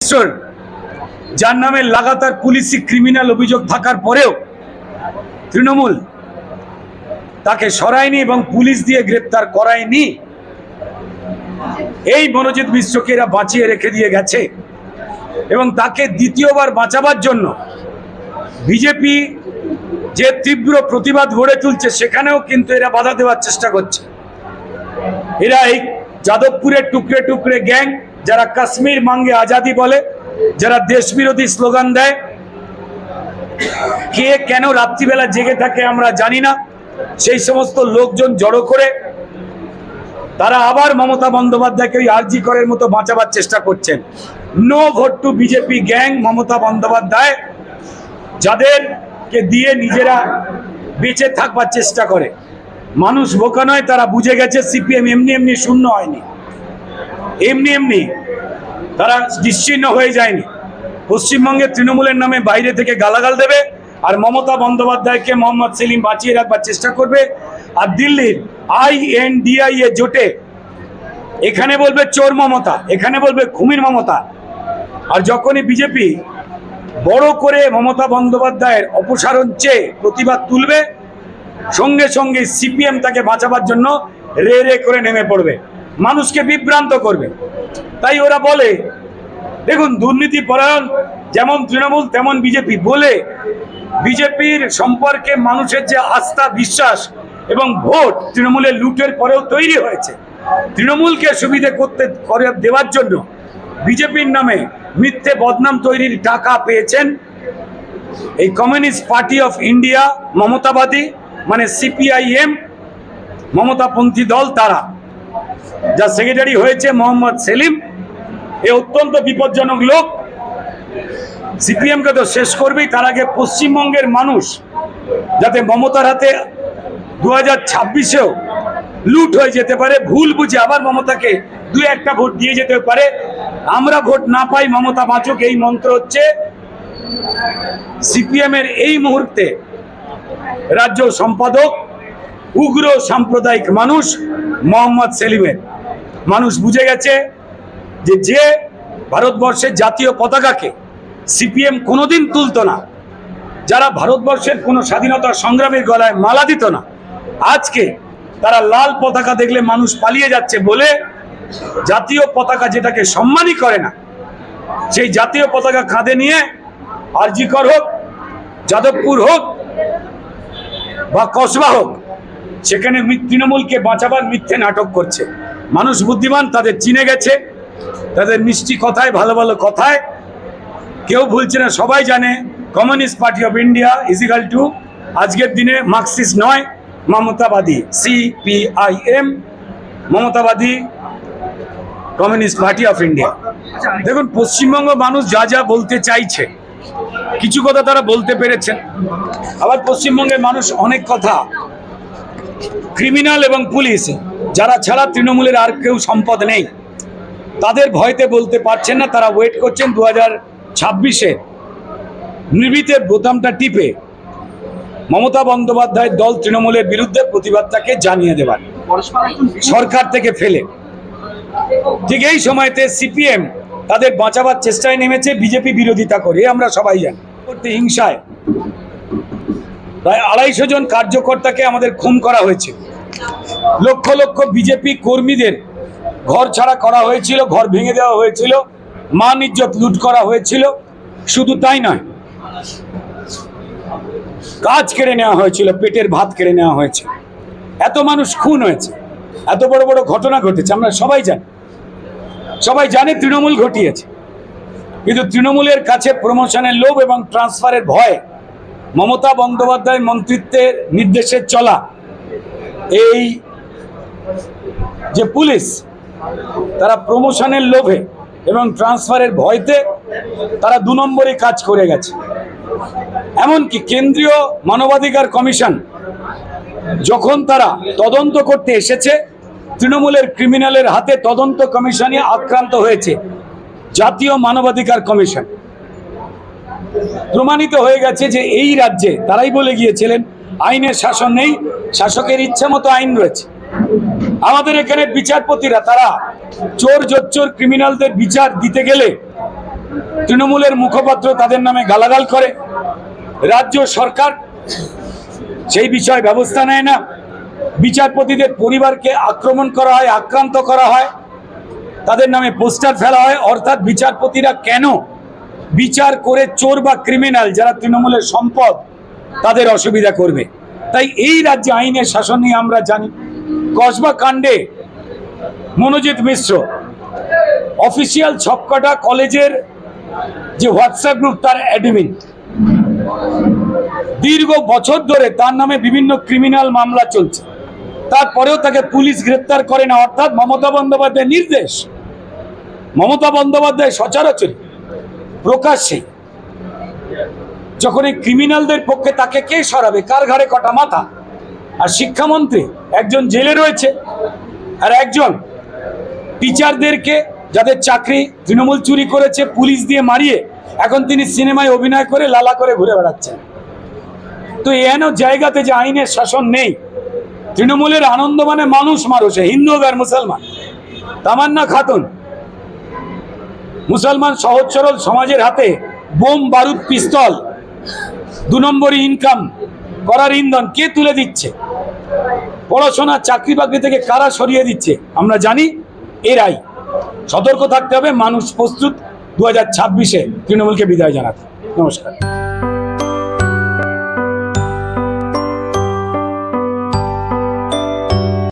Minister যার নামে লাগাতার পুলিশি ক্রিমিনাল অভিযোগ থাকার পরেও তৃণমূল তাকে সরায়নি এবং পুলিশ দিয়ে গ্রেপ্তার করায়নি। এই মনোজিৎ মিশ্রকে এরা বাঁচিয়ে রেখে দিয়ে গেছে এবং তাকে দ্বিতীয়বার বাঁচাবার জন্য বিজেপি যে তীব্র প্রতিবাদ গড়ে তুলছে, সেখানেও কিন্তু এরা বাধা দেওয়ার চেষ্টা করছে। এরা এই যাদবপুরের টুকরে টুকরে গ্যাং যারা কাশ্মীর মাঙ্গে আজাদি বলে, যারা দেশ বিরোধী স্লোগান দেয়, কে কেন রাত্রিবেলা জেগে থাকে আমরা জানি না। সেই সমস্ত লোকজন জড়ো করে তারা আবার মমতা বন্দ্যোপাধ্যায়কে ওই আরজি করের মতো বাঁচাবার চেষ্টা করছেন। No vote to BJP gang Mamata Bandyopadhyay, যাদেরকে দিয়ে নিজেরা বেঁচে থাকবার চেষ্টা করে। মানুষ বোকা নয়, তারা বুঝে গেছে, সিপিএম এমনি এমনি শূন্য হয়নি। এমনি এমনি তারা নিশ্চিহ্ন হয়ে যায়নি। পশ্চিমবঙ্গের তৃণমূলের নামে বাইরে থেকে গালাগাল দেবে আর মমতা বন্দ্যোপাধ্যায়কে মোহাম্মদ সেলিম বাঁচিয়ে রাখবার চেষ্টা করবে। আর দিল্লির আই এন ডিআই এ জোটে এখানে বলবে চোর মমতা, এখানে বলবে খুমির মমতা। আর যখনই বিজেপি বড় করে মমতা বন্দ্যোপাধ্যায়ের অপসারণ চেয়ে প্রতিবাদ তুলবে, সঙ্গে সঙ্গে সিপিএম তাকে বাঁচাবার জন্য রে রে করে নেমে পড়বে। মানুষকে বিভ্রান্ত করবে। তাই ওরা বলে, দেখুন, দুর্নীতি পরায়ণ, যেমন তৃণমূল, তেমন বিজেপি। বলে বিজেপির সম্পর্কে মানুষের যে আস্থা, বিশ্বাস এবং ভোট তৃণমূলের লুটের পরেও তৈরি হয়েছে। তৃণমূলকে সুবিধে করতে, করে দেওয়ার জন্য বিজেপির নামে মিথ্যে বদনাম তৈরির টাকা পেয়েছেন এই কমিউনিস্ট পার্টি অফ ইন্ডিয়া, মমতাবাদী মানে সিপিআইএম, মমতাপন্থী দল তারা। যা সেক্রেটারি হয়েছে মোহাম্মদ সেলিম, এ অত্যন্ত বিপজ্জনক লোক। সিপিএমকে তো শেষ করবেই, তার আগে পশ্চিমবঙ্গের মানুষ যাতে মমতার হাতে দু হাজার ছাব্বিশেও লুট হয়ে যেতে পারে, ভুল বুঝে আবার মমতাকে দু একটা ভোট দিয়ে যেতে পারে। আমরা ভোট না পাই, মমতা বাঁচুক, এই মন্ত্র হচ্ছে সিপিএম এর এই মুহূর্তে রাজ্য সম্পাদক উগ্র সাম্প্রদায়িক মানুষ মোহাম্মদ সেলিমের। মানুষ বুঝে গেছে যে যে ভারতবর্ষের জাতীয় পতাকাকে সিপিএম কোনোদিন তুলতো না, যারা ভারতবর্ষের কোনো স্বাধীনতা সংগ্রামের গলায় মালা দিত না, আজকে তারা লাল পতাকা দেখলে মানুষ পালিয়ে যাচ্ছে বলে জাতীয় পতাকা যেটাকে সম্মানই করে না, সেই জাতীয় পতাকা কাঁধে নিয়ে আরজিকর হোক, যাদবপুর হোক বা কসবা হোক সেখানে তৃণমূলকে বাঁচাবার মিথ্যে নাটক করছে। মানুষ বুদ্ধিমান, তাদের চিনে গেছে, তাদের মিষ্টি কথায়, ভালো ভালো কথায়। কেউ ভুলছে না, সবাই জানে communist party of India equal to আজকের দিনে মার্কসিস্ট নয়, মমতাবাদী সিপিআইএম মমতাবাদী কমিউনিস্ট পার্টি অফ ইন্ডিয়া দেখুন, পশ্চিমবঙ্গ মানুষ যা যা বলতে চাইছে, কিছু কথা তারা বলতে পেরেছেন। আবার পশ্চিমবঙ্গের মানুষ অনেক কথা ক্রিমিনাল এবং পুলিশ, যারা ছাড়া তৃণমূলের আর কেউ সম্পদ নেই। তাদের ভয়তে বলতে পারছেন না, তারা ওয়েট করছেন দু হাজার ছাব্বিশে। নির্বিতের বোতামটা টিপে মমতা বন্দ্যোপাধ্যায়ের দল তৃণমূলের বিরুদ্ধে প্রতিবাদটাকে জানিয়ে দেবার। সরকার থেকে ফেলে। ঠিক এই সময়তে সিপিএম তাদের বাঁচাবার চেষ্টায় নেমেছে, বিজেপি বিরোধিতা করে, আমরা সবাই জানি। হিংসায়। প্রায় আড়াইশো জন কার্যকর্তাকে আমাদের খুন করা হয়েছে। লক্ষ লক্ষ বিজেপি কর্মীদের ঘর ছাড়া করা হয়েছিল, ঘর ভেঙে দেওয়া হয়েছিল, মান ইজ্জত লুট করা হয়েছিল, শুধু তাই নয়, কাজ কেড়ে নেওয়া হয়েছিল, পেটের ভাত কেড়ে নেওয়া হয়েছে। এত মানুষ খুন হয়েছে, এত বড় বড় ঘটনা ঘটেছে, আমরা সবাই জানি, সবাই জানে তৃণমূল ঘটিয়েছে। কিন্তু তৃণমূলের কাছে প্রমোশনের লোভ এবং ট্রান্সফারের ভয় মমতা বন্দ্যোপাধ্যায় মন্ত্রিত্বের নির্দেশে চলা এই যে পুলিশ, তারা প্রমোশনের লোভে এবং ট্রান্সফারের ভয়তে তারা দু নম্বরে কাজ করে গেছে। এমনকি কেন্দ্রীয় মানবাধিকার কমিশন যখন তারা তদন্ত করতে এসেছে, তৃণমূলের ক্রিমিনালের হাতে তদন্ত কমিশনে আক্রান্ত হয়েছে। জাতীয় মানবাধিকার কমিশন। প্রমাণিত হয়ে গেছে যে এই রাজ্যে তারাই বলে গিয়েছিলেন, আইনের শাসন নেই, শাসকের ইচ্ছা মতো আইন রয়েছে। আমাদের এখানে বিচারপতিরা, তারা চোর, জোচ্চোর, ক্রিমিনালদের বিচার দিতে গেলে তৃণমূলের মুখপাত্র তাদের নামে গালাগাল করে। রাজ্য সরকার সেই বিষয়ে ব্যবস্থা নেয় না। বিচারপতিদের পরিবারকে আক্রমণ করা হয়, আক্রান্ত করা হয়। তাদের নামে পোস্টার ফেলা হয়। অর্থাৎ বিচারপতিরা কেন বিচার করে চোর বা ক্রিমিনাল যারা তৃণমূলের সম্পদ, তাদের অসুবিধা করবে। তাই এই রাজ্যে আইনের শাসন নিয়ে আমরা জানি। কসবা কাণ্ডে মনোজিৎ মিশ্র, অফিসিয়াল সবকটা কলেজের যে হোয়াটসঅ্যাপ গ্রুপ, তার অ্যাডমিন। দীর্ঘ বছর ধরে তার নামে বিভিন্ন ক্রিমিনাল মামলা চলছে। তারপরেও তাকে পুলিশ গ্রেপ্তার করে না, অর্থাৎ মমতা বন্দ্যোপাধ্যায়ের নির্দেশ। মমতা বন্দ্যোপাধ্যায় সচরাচর প্রকাশ্যে। যখন এই ক্রিমিনালদের পক্ষে তাকে কে সরাবে, কার ঘাড়ে কটা মাথা? আর শিক্ষামন্ত্রী একজন জেলে রয়েছে, আর একজন টিচারদেরকে যাদের চাকরি তৃণমূল চুরি করেছে, পুলিশ দিয়ে মারিয়ে এখন তিনি সিনেমায় অভিনয় করে লালা করে ঘুরে বেড়াচ্ছেন। তো এন জায়গাতে যে আইনের শাসন নেই, তৃণমূলের আনন্দ মানে মানুষ মানুষে হিন্দু আর মুসলমান। তামান্না খাতুন মুসলমান সহজ সরল সমাজের হাতে বোম, বারুদ, পিস্তল, দু নম্বরই ইনকাম করার ইন্ধন কে তুলে দিচ্ছে? পড়াশোনা, চাকরি বাকরি থেকে কারা সরিয়ে দিচ্ছে? আমরা জানি এরাই। সতর্ক থাকতে হবে, মানুষ প্রস্তুত। দু হাজার ছাব্বিশে তৃণমূলকে বিদায় জানাতে। নমস্কার।